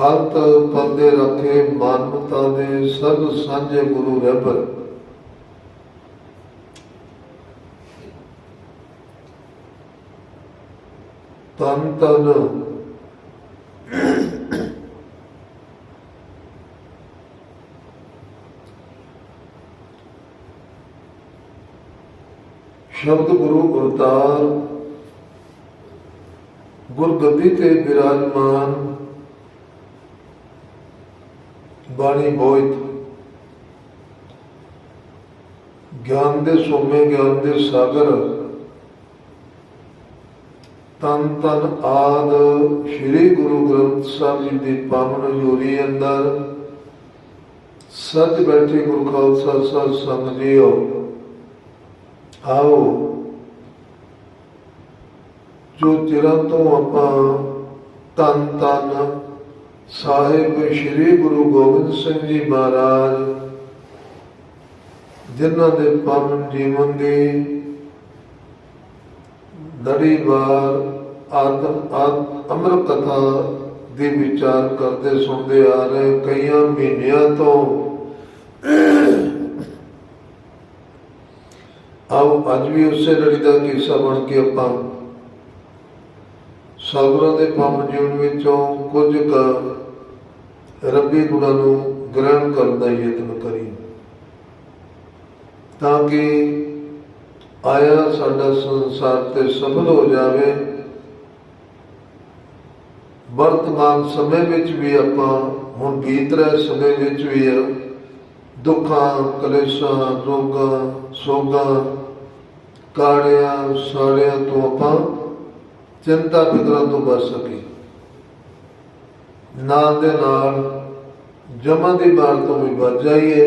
ਹੰਤ ਪੰਦੇ ਰੱਖੇ, ਮਾਨਵਤਾ ਦੇ ਸਭ ਸਾਂਝੇ ਗੁਰੂ ਰਹਿਬਰ ਤਨ ਤਨ। ਸ਼ਬਦ ਗੁਰੂ ਅਵਤਾਰ, ਗੁਰਗੱਦੀ ਤੇ ਬਿਰਾਜਮਾਨ ਬਾਣੀ ਬੋਇਤ ਗਿਆਨ ਦੇ ਸੋਮੇ, ਗਿਆਨ ਦੇ ਸਾਗਰ, ਤਨ ਤਨ ਆਦ ਸ੍ਰੀ ਗੁਰੂ ਗ੍ਰੰਥ ਸਾਹਿਬ ਜੀ ਦੀ ਪਾਵਨ ਜੋਰੀ ਅੰਦਰ ਸੱਚ ਬੈਠੇ ਗੁਰੂ ਖਾਲਸਾ ਸਾਹਿਬ ਸੰਗ ਜੀਓ ਆਓ, ਜੋ ਚਿਰਾਂ ਤੋਂ ਆਪਾਂ ਤਨ ਤਨ ਸਾਹਿਬ ਸ੍ਰੀ ਗੁਰੂ ਗੋਬਿੰਦ ਸਿੰਘ ਜੀ ਮਹਾਰਾਜ, ਜਿਨ੍ਹਾਂ ਦੇ ਪਾਵਨ ਜੀਵਨ ਦੀ ਲੜੀਵਾਰ ਆਦ ਅਮਰ ਕਥਾ ਦੇ ਵਿਚਾਰ ਕਰਦੇ ਸੁਣਦੇ ਆ ਰਹੇ ਕਈਆਂ ਮਹੀਨਿਆਂ ਤੋਂ। ਆਓ ਅੱਜ ਵੀ ਉਸੇ ਲੜੀ ਦਾ ਕਿੱਸਾ ਬਣ ਕੇ ਆਪਾਂ ਸਾਗਰਾਂ ਦੇ ਪੰਮ ਜੀਵਨ ਵਿੱਚੋਂ ਕੁਝ ਕੁ ਰੱਬੀ ਗੁਣਾਂ ਨੂੰ ਗ੍ਰਹਿਣ ਕਰਨ ਦਾ ਯਤਨ ਕਰੀ। ਤਾਂ ਕਿ ਆਇਆ ਸਾਡਾ ਸੰਸਾਰ ਤੇ ਸਫਲ ਹੋ ਜਾਵੇ। ਵਰਤਮਾਨ ਸਮੇਂ ਵਿੱਚ ਵੀ ਆਪਾਂ ਹੁਣ ਬੀਤ ਰਹੇ ਸਮੇਂ ਵਿੱਚ ਵੀ ਦੁੱਖਾਂ, ਕਲੇਸ਼ਾਂ, ਰੋਗਾਂ, ਸੋਗਾਂ ਕਾੜਿਆਂ ਸਾੜਿਆਂ ਤੋਂ ਆਪਾਂ ਚਿੰਤਾ ਫਿਕਰਾਂ ਤੋਂ ਬਚ ਸਕੀ। ਨਾਲ ਦੇ ਨਾਲ ਜਮਾਂ ਦੀ ਮਾਰ ਤੋਂ ਵੀ ਬਚ ਜਾਈਏ।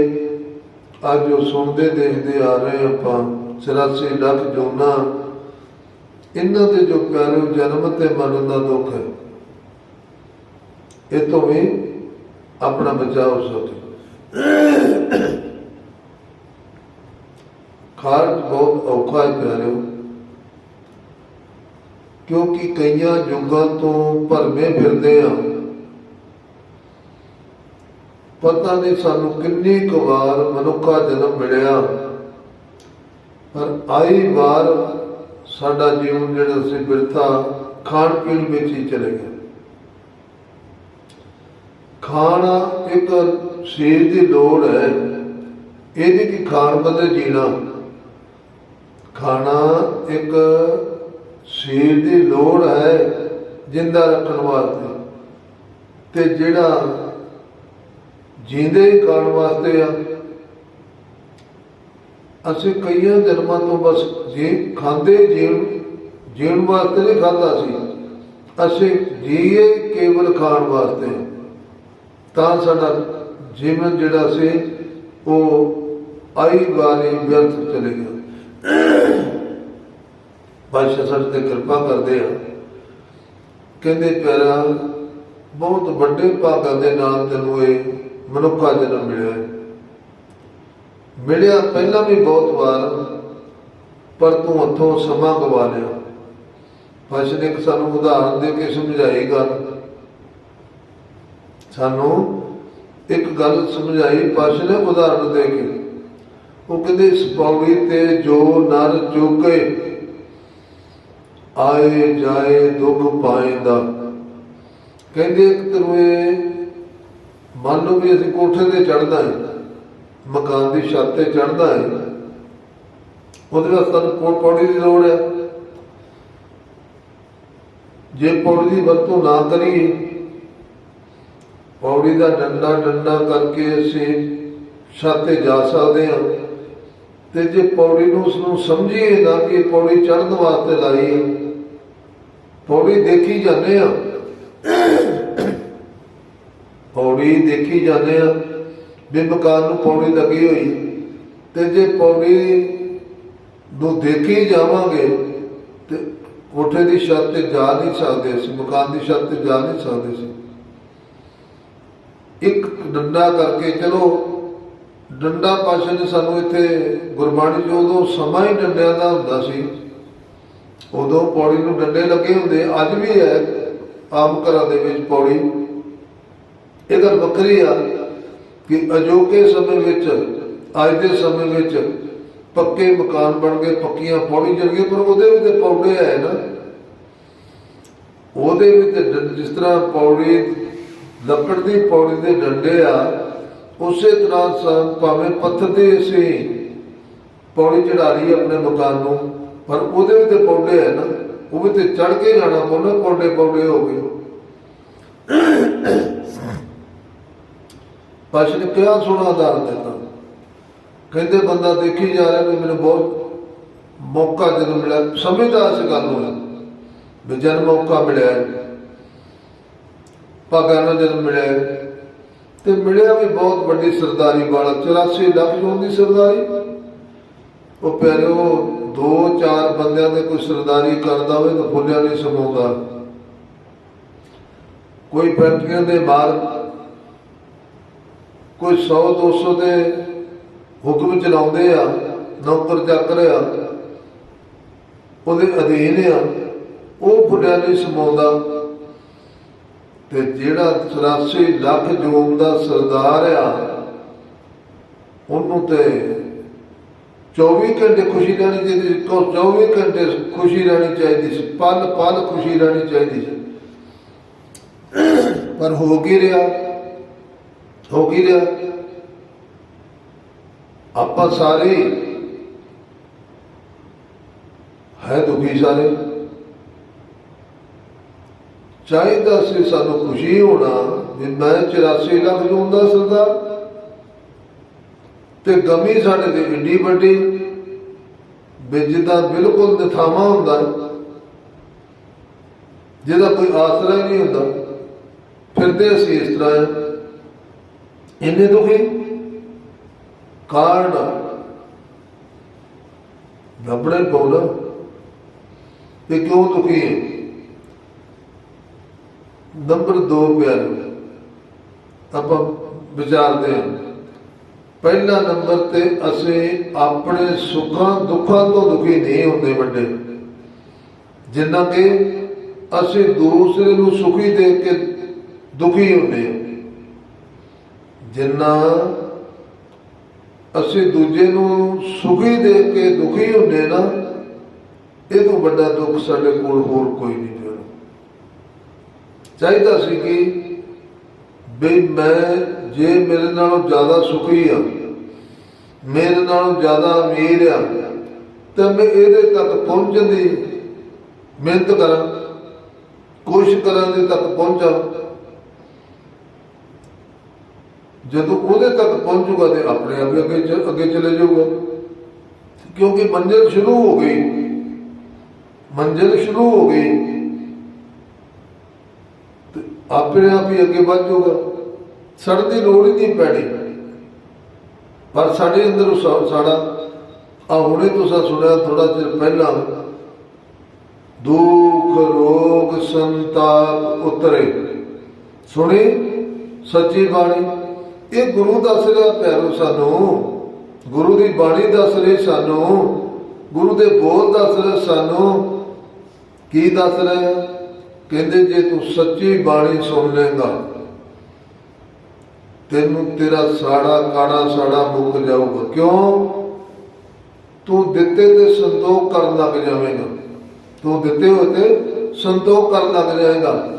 ਅੱਜ ਉਹ ਸੁਣਦੇ ਦੇਖਦੇ ਆ ਰਹੇ ਆਪਾਂ 84 ਲੱਖ ਜੋਨਾ। ਇਹਨਾਂ ਦੇ ਜੋ ਪਿਆਰੇ ਜਨਮ ਤੇ ਮਰਨ ਦਾ ਦੁੱਖ ਹੈ, ਇਹ ਤੋਂ ਵੀ ਆਪਣਾ ਬਚਾਅ ਹੋ ਸਕੇ। ਖਾਰਜ ਬਹੁਤ ਔਖਾ ਹੈ ਪਿਆਰਿਓ। ਕਿਉਂਕਿ ਕਈਆਂ ਯੁੱਗਾਂ ਤੋਂ ਭਰਮੇ ਫਿਰਦੇ ਆ ਪਤਾ ਨਹੀਂ ਸਾਨੂੰ ਕਿੰਨੀ ਕੁ ਵਾਰ ਮਨੁੱਖਾ ਜਨਮ ਮਿਲਿਆ। ਪਰ ਆਈ ਵਾਰ ਸਾਡਾ ਜੀਵਨ ਜਿਹੜਾ ਸੀ ਬਿਰਥਾ ਖਾਣ ਪੀਣ ਵਿੱਚ ਹੀ ਚਲੇ ਗਿਆ। ਖਾਣਾ ਇੱਕ ਸਰੀਰ ਦੀ ਲੋੜ ਹੈ। ਇਹਦੀ ਕੀ ਖਾਣ ਬਦਲੇ ਜੀਣਾ? ਖਾਣਾ ਇੱਕ ਸਰੀਰ ਦੀ ਲੋੜ ਹੈ ਜਿੰਦਾ ਰੱਖਣ ਵਾਸਤੇ। ਤੇ ਜਿਹੜਾ ਜੀਂਦੇ ਹੀ ਖਾਣ ਵਾਸਤੇ ਆ, ਅਸੀਂ ਕਈਆਂ ਜਨਮਾਂ ਤੋਂ ਬਸ ਜੀ ਖਾਂਦੇ ਜੀਣ ਜੀਣ ਵਾਸਤੇ ਨਹੀਂ ਖਾਂਦਾ ਸੀ। ਅਸੀਂ ਜੀਏ ਕੇਵਲ ਖਾਣ ਵਾਸਤੇ। ਤਾਂ ਸਾਡਾ ਜੀਵਨ ਜਿਹੜਾ ਸੀ, ਉਹ ਆਈ ਵਾਰੀ ਵਿਅਰਥ ਚਲੇ ਗਿਆ। ਬਾਦਸ਼ਾਹ ਸਾਡੇ ਤੇ ਕਿਰਪਾ ਕਰਦੇ ਆ। ਕਹਿੰਦੇ ਪਿਆਰਾ, ਬਹੁਤ ਵੱਡੇ ਭਾਗਾਂ ਦੇ ਨਾਲ ਤੈਨੂੰ ਇਹ ਮਨੁੱਖਾ ਜਨਮ ਮਿਲਿਆ ਮਿਲਿਆ ਪਹਿਲਾਂ ਵੀ ਬਹੁਤ ਵਾਰ, ਪਰ ਤੂੰ ਹੱਥੋਂ ਸਮਾਂ ਗਵਾ ਲਿਆ। ਫਸ਼ ਨੇ ਇੱਕ ਸਾਨੂੰ ਉਦਾਹਰਨ ਦੇ ਕੇ ਸਮਝਾਈ ਗੱਲ। ਸਾਨੂੰ ਇੱਕ ਗੱਲ ਸਮਝਾਈ ਫਸ਼ ਨੇ ਉਦਾਹਰਨ ਦੇ ਕੇ। ਉਹ ਕਹਿੰਦੇ, ਇਸ ਪੌੜੀ ਤੇ ਜੋ ਨਰ ਚੁਕੇ ਆਏ ਜਾਏ ਦੁੱਖ ਪਾਏਂਦਾ। ਕਹਿੰਦੇ ਇੱਕ ਤੈਨੂੰ ਮੰਨ ਲਓ ਵੀ ਅਸੀਂ ਕੋਠੇ ਤੇ ਚੜਦਾ ਹੈ ਮਕਾਨ ਦੀ ਛੱਤ ਤੇ ਚੜਦਾ ਹੈ ਉਹਦੇ ਵਾਸਤੇ ਸਾਨੂੰ ਪੌ- ਪੌੜੀ ਦੀ ਲੋੜ ਹੈ। ਜੇ ਪੌੜੀ ਦੀ ਵਰਤੋਂ ਨਾ ਕਰੀਏ ਪੌੜੀ ਦਾ ਡੰਡਾ ਡੰਡਾ ਕਰਕੇ ਅਸੀਂ ਛੱਤ ਤੇ ਜਾ ਸਕਦੇ ਹਾਂ। ਤੇ ਜੇ ਪੌੜੀ ਨੂੰ ਉਸ ਨੂੰ ਸਮਝੀਏ ਨਾ ਕਿ ਇਹ ਪੌੜੀ ਚੜ੍ਹਨ ਵਾਸਤੇ ਲਾਈ ਹੈ ਪੌੜੀ ਦੇਖੀ ਜਾਂਦੇ ਆ। ਪੌੜੀ ਦੇਖੀ ਜਾਂਦੇ ਆ। ਵੀ ਮਕਾਨ ਨੂੰ ਪੌੜੀ ਲੱਗੀ ਹੋਈ। ਤੇ ਜੇ ਪੌੜੀ ਨੂੰ ਦੇਖੀ ਜਾਵਾਂਗੇ, ਤੇ ਕੋਠੇ ਦੀ ਛੱਤ ਤੇ ਜਾ ਨਹੀਂ ਸਕਦੇ ਸੀ ਮਕਾਨ ਦੀ ਛੱਤ ਤੇ ਜਾ ਨਹੀਂ ਸਕਦੇ ਸੀ ਇੱਕ ਡੰਡਾ ਕਰਕੇ ਚਲੋ, ਡੰਡਾ ਪਾਸ਼ਾ ਨੇ ਸਾਨੂੰ ਇੱਥੇ ਗੁਰਬਾਣੀ ਚ ਉਦੋਂ ਸਮਾਂ ਹੀ ਡੰਡਿਆਂ ਦਾ ਹੁੰਦਾ ਸੀ। ਉਦੋਂ ਪੌੜੀ ਨੂੰ ਡੰਡੇ ਲੱਗੇ ਹੁੰਦੇ, ਅੱਜ ਵੀ ਹੈ ਆਮ ਘਰਾਂ ਦੇ ਵਿੱਚ ਪੌੜੀ। ਇਹ ਗੱਲ ਵੱਖਰੀ ਆ ਕਿ ਅਜੋਕੇ ਸਮੇਂ ਵਿੱਚ, ਅੱਜ ਦੇ ਸਮੇਂ ਵਿੱਚ ਪੱਕੇ ਮਕਾਨ ਬਣ ਗਏ, ਪੱਕੀਆਂ ਪੌੜੀ ਜਲ ਗਈ ਪਰ ਉਹਦੇ ਵਿੱਚ ਤੇ ਪੌੜੇ ਹੈ ਨਾ। ਉਹਦੇ ਵਿੱਚ ਜਿਸ ਤਰ੍ਹਾਂ ਪੌੜੀ, ਲੱਕੜ ਦੀ ਪੌੜੀ ਦੇ ਡੰਡੇ ਆ, ਉਸੇ ਤਰ੍ਹਾਂ ਸ- ਭਾਵੇਂ ਪੱਥਰ ਦੇ ਅਸੀਂ ਪੌੜੀ ਚੜਾ ਲਈ ਆਪਣੇ ਮਕਾਨ ਨੂੰ। ਪਰ ਉਹਦੇ ਵਿੱਚ ਤੇ ਪੌੜੇ ਹੈ ਨਾ, ਉਹ ਵੀ ਤੇ ਚੜ ਕੇ ਜਾਣਾ ਪਊਗਾ ਪੌੜੇ ਪੌੜੇ ਹੋ ਗਏ। ਪਾਸ਼ਾ ਕਿਹਾ ਸੋਹਣਾ ਉਦਾਹਰਨ ਦਿੱਤਾ। ਕਹਿੰਦੇ ਬੰਦਾ ਦੇਖੀ ਜਾ ਰਿਹਾ ਵੀ ਮੈਨੂੰ ਬਹੁਤ ਮੌਕਾ ਜਦੋਂ ਮਿਲਿਆ ਸਮਝਦਾ ਇਸ ਗੱਲ ਨੂੰ ਵੀ ਜਦ ਮੌਕਾ ਮਿਲਿਆ, ਭਾਗਾਂ ਨੂੰ ਜਦ ਮਿਲਿਆ, ਤੇ ਮਿਲਿਆ ਵੀ ਬਹੁਤ ਵੱਡੀ ਸਰਦਾਰੀ ਵਾਲਾ 84 ਲੱਖ ਜੋਨ ਦੀ ਸਰਦਾਰੀ। ਉਹ ਪਿਆਰਿਓ, ਦੋ ਚਾਰ ਬੰਦਿਆਂ ਦੇ ਕੋਈ ਸਰਦਾਰੀ ਕਰਦਾ ਹੋਵੇ ਤਾਂ ਫੁੱਲਿਆ ਨਹੀਂ ਸਮਾਉਂਦਾ। ਕੋਈ ਫੈਕਟਰੀਆਂ ਦੇ ਬਾਹਰ ਕੋਈ 100 200 ਦੇ ਹੁਕਮ ਚਲਾਉਂਦੇ ਆ, ਨੌਕਰ ਚੱਕਰ ਆ ਉਹਦੇ ਅਧੀਨ ਆ, ਉਹ ਫੁੱਲਿਆ ਨਹੀਂ ਸਮਾਉਂਦਾ। ਤੇ ਜਿਹੜਾ 84 ਲੱਖ ਜੋਮ ਦਾ ਸਰਦਾਰ ਆ, ਉਹਨੂੰ ਤੇ 24 ਘੰਟੇ ਖੁਸ਼ੀ ਰਹਿਣੀ ਚਾਹੀਦੀ ਸੀ। ਕੋ 24 ਘੰਟੇ ਖੁਸ਼ੀ ਰਹਿਣੀ ਚਾਹੀਦੀ ਸੀ। ਪਲ ਪਲ ਖੁਸ਼ੀ ਰਹਿਣੀ ਚਾਹੀਦੀ ਸੀ। ਪਰ ਹੋ ਕੀ ਰਿਹਾ? ਹੋ ਕੀ ਰਿਹਾ? ਆਪਾਂ ਸਾਰੇ ਹੈ ਦੁਖੀ ਸਾਰੇ। ਚਾਹੀਦਾ ਸੀ ਸਾਨੂੰ ਖੁਸ਼ੀ ਹੋਣਾ। ਵੀ ਮੈਂ 84 ਲੱਖ ਜੂਨ ਦਾ ਸਰਦਾਰ ਤੇ ਗਮੀ ਸਾਡੇ ਤੇ ਏਡੀ ਵੱਡੀ ਵੀ ਜਿੱਦਾਂ ਬਿਲਕੁਲ ਨਿਥਾਵਾਂ ਹੁੰਦਾ ਹੈ, ਜਿਹਦਾ ਕੋਈ ਆਸਰਾ ਹੀ ਨਹੀਂ ਹੁੰਦਾ। ਫਿਰਦੇ ਅਸੀਂ ਇਸ ਤਰ੍ਹਾਂ ਹੈ। ਇੰਨੇ ਦੁਖੀ ਕਾਰਨ ਲੱਭਣੇ ਪਉਣਾ ਤੇ ਕਿਉਂ ਦੁਖੀ ਹੈ? ਨੰਬਰ 2 ਪਿਆਰੇ ਆਪਾਂ ਵਿਚਾਰਦੇ ਹਾਂ। ਪਹਿਲਾ ਨੰਬਰ ਤੇ ਅਸੀਂ ਆਪਣੇ ਸੁੱਖਾਂ, ਦੁੱਖਾਂ ਤੋਂ ਦੁਖੀ ਨਹੀਂ ਹੁੰਦੇ ਵੱਡੇ। ਜਿੰਨਾ ਕਿ ਅਸੀਂ ਦੂਸਰੇ ਨੂੰ ਸੁਖੀ ਦੇਖ ਕੇ ਦੁਖੀ ਹੁੰਦੇ ਜਿੰਨਾ ਅਸੀਂ ਦੂਜੇ ਨੂੰ ਸੁਖੀ ਦੇਖ ਕੇ ਦੁਖੀ ਹੁੰਦੇ ਨਾ ਇਹ ਤੋਂ ਵੱਡਾ ਦੁੱਖ ਸਾਡੇ ਕੋਲ ਹੋਰ ਕੋਈ ਨਹੀਂ ਪਿਆ ਚਾਹੀਦਾ ਸੀ ਕਿ ਵੀ ਮੈਂ ਜੇ ਮੇਰੇ ਨਾਲੋਂ ਜ਼ਿਆਦਾ ਸੁਖੀ ਆ, ਮੇਰੇ ਨਾਲੋਂ ਜ਼ਿਆਦਾ ਅਮੀਰ ਆ, ਤਾਂ ਮੈਂ ਇਹਦੇ ਤੱਕ ਪਹੁੰਚਣ ਦੀ ਮਿਹਨਤ ਕਰਾਂ, ਕੋਸ਼ਿਸ਼ ਕਰਾਂ ਦੇ ਤੱਕ ਪਹੁੰਚਾਂ। ਜਦੋਂ ਉਹਦੇ ਤੱਕ ਪਹੁੰਚੂਗਾ ਤੇ ਆਪਣੇ ਆਪ ਹੀ ਅੱਗੇ ਅੱਗੇ ਚਲੇ ਜਾਊਗਾ। ਕਿਉਂਕਿ ਮੰਜ਼ਿਲ ਸ਼ੁਰੂ ਹੋ ਗਈ। ਮੰਜ਼ਿਲ ਸ਼ੁਰੂ ਹੋ ਗਈ। ਤੇ ਆਪਣੇ ਆਪ ਹੀ ਅੱਗੇ ਵੱਧ ਜਾਊਗਾ। ਸੜਨ ਦੀ ਲੋੜ ਹੀ ਨਹੀਂ ਪੈਣੀ। ਪਰ ਸਾਡੇ ਅੰਦਰ ਉਹ ਸਾ- ਆ ਹੁਣੇ ਤੁਸੀਂ ਸੁਣਿਆ ਥੋੜਾ ਚਿਰ ਪਹਿਲਾਂ, ਦੁੱਖ, ਰੋਗ, ਸੰਤਾਪ ਉਤਰੇ। ਸੁਣੀ ਸੱਚੀ ਬਾਣੀ? ਇਹ ਗੁਰੂ ਦੱਸ ਰਿਹਾ ਪਿਆਰੋ ਸਾਨੂੰ। ਗੁਰੂ ਦੀ ਬਾਣੀ ਦੱਸ ਰਹੀ ਸਾਨੂੰ। ਗੁਰੂ ਦੇ ਬੋਲ ਦੱਸ ਰਹੇ ਸਾਨੂੰ। ਕੀ ਦੱਸ ਰਿਹਾ? ਕਹਿੰਦੇ ਜੇ ਤੂੰ ਸੱਚੀ ਬਾਣੀ ਸੁਣ ਲੇਗਾ ਤੈਨੂੰ ਤੇਰਾ ਸਾੜਾ ਕਾੜਾ ਸਾੜਾ ਮੁੱਕ ਜਾਊਗਾ। ਕਿਉਂ? ਤੂੰ ਦਿੱਤੇ ਤੇ ਸੰਤੋਖ ਕਰਨ ਲੱਗ ਜਾਵੇਂਗਾ। ਤੂੰ ਦਿੱਤੇ ਹੋਏ ਤੇ ਸੰਤੋਖ ਕਰਨ ਲੱਗ ਜਾਏਗਾ।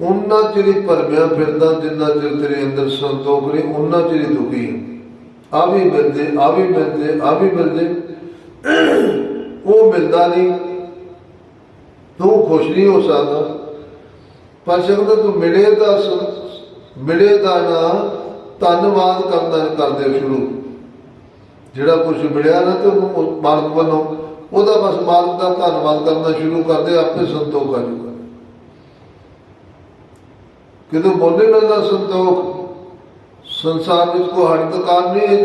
ਉਹਨਾਂ ਚਿਰ ਭਰਮਿਆ ਫਿਰਦਾ ਜਿੰਨਾ ਚਿਰ ਤੇਰੇ ਅੰਦਰ ਸੰਤੋਖ ਨਹੀਂ ਉਹਨਾਂ ਚਿਰ ਦੁਖੀ ਆ ਵੀ ਮਿਲਦੇ, ਆ ਵੀ ਮਿਲਦੇ, ਆ ਵੀ ਮਿਲਦੇ। ਉਹ ਮਿਲਦਾ ਨਹੀਂ। ਤੂੰ ਖੁਸ਼ ਨਹੀਂ ਹੋ ਸਕਦਾ। ਪਰ ਸ਼ਬਦ ਤੂੰ ਮਿਲੇ ਤਾਂ ਮਿਲੇ ਦਾ ਨਾ ਧੰਨਵਾਦ ਕਰਨਾ ਕਰਦੇ ਸ਼ੁਰੂ। ਜਿਹੜਾ ਕੁਝ ਮਿਲਿਆ ਨਾ ਤੇ ਉਹਨੂੰ ਮਾਲਕ ਵੱਲੋਂ, ਉਹਦਾ ਬਸ ਮਾਲਕ ਦਾ ਧੰਨਵਾਦ ਕਰਨਾ ਸ਼ੁਰੂ ਕਰਦੇ, ਆਪੇ ਸੰਤੋਖ ਆ ਜਾਊਗਾ। ਕਿਦੋਂ ਬੋਲੇ ਮਿਲਦਾ ਸੰਤੋਖ, ਸੰਸਾਰ ਵਿੱਚ ਕੋਈ ਹੱਡ ਦੁਕਾਨ ਨਹੀਂ